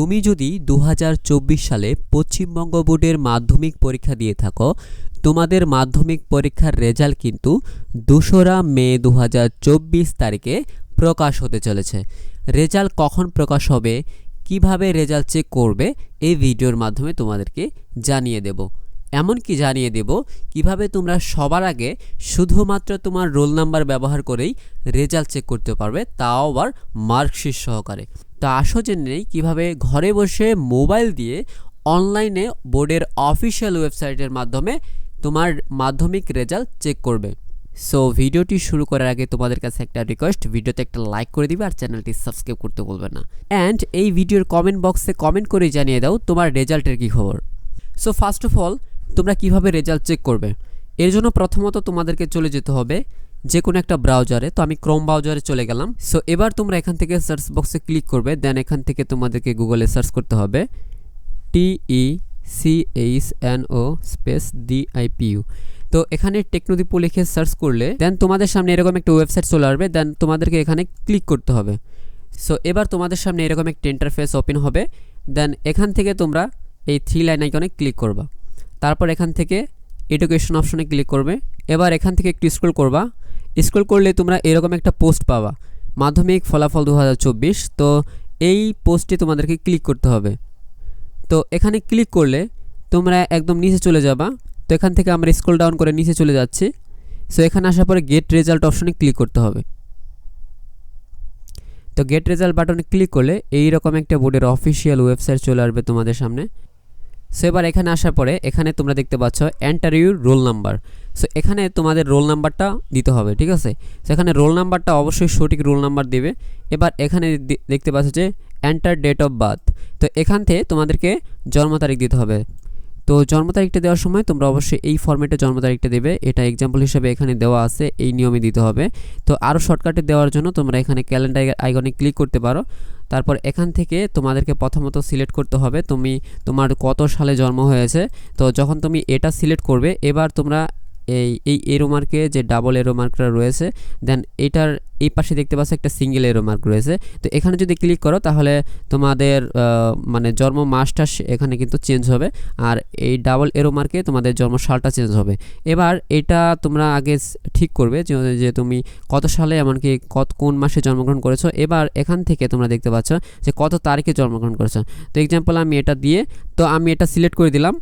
তুমি যদি দু হাজার চব্বিশ সালে পশ্চিমবঙ্গ বোর্ডের মাধ্যমিক পরীক্ষা দিয়ে থাকো, তোমাদের মাধ্যমিক পরীক্ষার রেজাল্ট কিন্তু দোসরা মে দু হাজার চব্বিশ তারিখে প্রকাশ হতে চলেছে। রেজাল্ট কখন প্রকাশ হবে, কীভাবে রেজাল্ট চেক করবে, এই ভিডিওর মাধ্যমে তোমাদেরকে জানিয়ে দেব। এমনকি জানিয়ে দেব কীভাবে তোমরা সবার আগে শুধুমাত্র তোমার রোল নাম্বার ব্যবহার করেই রেজাল্ট চেক করতে পারবে, তাও আবার মার্কশিট সহকারে। তো আসো জেনে নেই কীভাবে ঘরে বসে মোবাইল দিয়ে অনলাইনে বোর্ডের অফিসিয়াল ওয়েবসাইটের মাধ্যমে তোমার মাধ্যমিক রেজাল্ট চেক করবে। সো, ভিডিওটি শুরু করার আগে তোমাদের কাছে একটা রিকোয়েস্ট ভিডিওতে একটা লাইক করে দিবে আর চ্যানেলটি সাবস্ক্রাইব করতে বলবে না। অ্যান্ড এই ভিডিওর কমেন্ট বক্সে কমেন্ট করে জানিয়ে দাও তোমার রেজাল্টের কী খবর। সো ফার্স্ট অফ অল তোমরা কীভাবে রেজাল্ট চেক করবে? এর জন্য প্রথমত তোমাদেরকে চলে যেতে হবে যে কোনো একটা ব্রাউজারে তো আমি ক্রোম ব্রাউজারে চলে গেলাম। সো এবার তোমরা এখান থেকে সার্চ বক্সে ক্লিক করবে। দেন এখান থেকে তোমাদেরকে গুগলে সার্চ করতে হবে। T E C H N O space D I P U তো এখানে টেকনোদীপ লিখে সার্চ করলে দেন তোমাদের সামনে এরকম একটা ওয়েবসাইট চলে আসবে। দেন তোমাদেরকে এখানে ক্লিক করতে হবে। সো এবার তোমাদের সামনে এরকম একটা ইন্টারফেস ওপেন হবে। দেন এখান থেকে তোমরা এই থ্রি লাইন আইকনে ক্লিক করবা। তারপর এখান থেকে এডুকেশন অপশনে ক্লিক করবে। এবার এখান থেকে একটু স্ক্রল করবা। স্ক্রল করলে তোমরা এরকম একটা পোস্ট পাবা। মাধ্যমিক ফলাফল দু হাজার চব্বিশ। তো এই পোস্টে তোমাদেরকে ক্লিক করতে হবে। তো এখানে ক্লিক করলে তোমরা একদম নিচে চলে যাবা। তো এখান থেকে আমরা স্ক্রল ডাউন করে নিচে চলে যাচ্ছি। সো এখানে আসার পরে গেট রেজাল্ট অপশনে ক্লিক করতে হবে। তো গেট রেজাল্ট বাটনে ক্লিক করলে এই রকম একটা বোর্ডের অফিসিয়াল ওয়েবসাইট চলে আসবে তোমাদের সামনে। সো এবার এখানে আসার পরে এখানে তোমরা দেখতে পাচ্ছ enter your roll number so এখানে তোমাদের রোল নাম্বারটা দিতে হবে, ঠিক আছে? সো এখানে রোল নাম্বারটা অবশ্যই সঠিক রোল নাম্বার দেবে। এবার এখানে দেখতে পাচ্ছ যে এন্টার ডেট অফ বার্থ তো, এখান থেকে তোমাদেরকে জন্ম তারিখ দিতে হবে। তো, জন্ম তারিখটা দেওয়ার সময় তোমরা অবশ্যই এই ফর্মেটে জন্ম তারিখটা দেবে। এটা এক্সাম্পল হিসেবে এখানে দেওয়া আছে, এই নিয়মে দিতে হবে। তো আরও শর্টকাটে দেওয়ার জন্য তোমরা এখানে ক্যালেন্ডার আইকনে ক্লিক করতে পারো। তারপর এখান থেকে তোমাদেরকে প্রথমত সিলেক্ট করতে হবে। তুমি তোমার কত সালে জন্ম হয়েছে? তো যখন তুমি এটা সিলেক্ট করবে, এবার তোমরা এই এই এরো মার্কে যে ডাবল এরো মার্কটা রয়েছে দেন এটার এই পাশে দেখতে পাচ্ছ একটা সিঙ্গেল এরো মার্ক রয়েছে। তো এখানে যদি ক্লিক করো, তাহলে তোমাদের মানে জন্ম মাসটা এখানে কিন্তু চেঞ্জ হবে। আর এই ডাবল এরো মার্কে তোমাদের জন্ম সালটা চেঞ্জ হবে। এবার এটা তোমরা আগে ঠিক করবে যে তুমি কত সালে, এমনকি কত, কোন মাসে জন্মগ্রহণ করেছ। এবার এখান থেকে তোমরা দেখতে পাচ্ছ যে কত তারিখে জন্মগ্রহণ করেছ। তো এক্সাম্পল আমি এটা দিয়ে, তো আমি এটা সিলেক্ট করে দিলাম।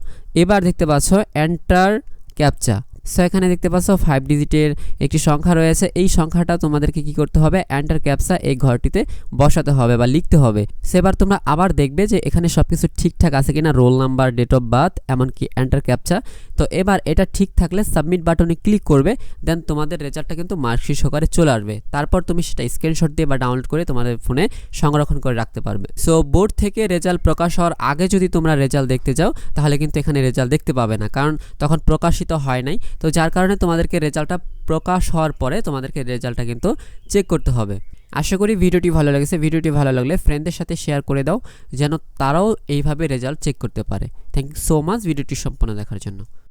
এবার দেখতে পাচ্ছ এন্টার ক্যাপচা সো এখানে দেখতে পাচ্ছ ফাইভ ডিজিটের একটি সংখ্যা রয়েছে। এই সংখ্যাটা তোমাদেরকে কি করতে হবে? অ্যান্টার ক্যাপসা এই ঘরটিতে বসাতে হবে বা লিখতে হবে। সেবার তোমরা আবার দেখবে যে এখানে সব কিছু ঠিকঠাক আছে কিনা roll number date of birth এমনকি অ্যান্টার ক্যাপচা তো এবার এটা ঠিক থাকলে সাবমিট বাটনে ক্লিক করবে দেন তোমাদের রেজাল্টটা কিন্তু মার্কশিট সহকারে চলে আসবে। তারপর তুমি সেটা স্ক্রিনশট দিয়ে বা ডাউনলোড করে তোমাদের ফোনে সংরক্ষণ করে রাখতে পারবে। সো বোর্ড থেকে রেজাল্ট প্রকাশ হওয়ার আগে যদি তোমরা রেজাল্ট দেখতে যাও তাহলে কিন্তু এখানে রেজাল্ট দেখতে পাবে না, কারণ তখন প্রকাশিত হয় নাই। তো যার কারণে তোমাদেরকে রেজাল্টটা প্রকাশ হওয়ার পরে তোমাদেরকে রেজাল্টটা কিন্তু চেক করতে হবে। আশা করি ভিডিওটি ভালো লেগেছে। ভিডিওটি ভালো লাগলে ফ্রেন্ডদের সাথে শেয়ার করে দাও, যেন তারাও এইভাবে রেজাল্ট চেক করতে পারে। থ্যাংক ইউ সো মাচ ভিডিওটি সম্পূর্ণ দেখার জন্য।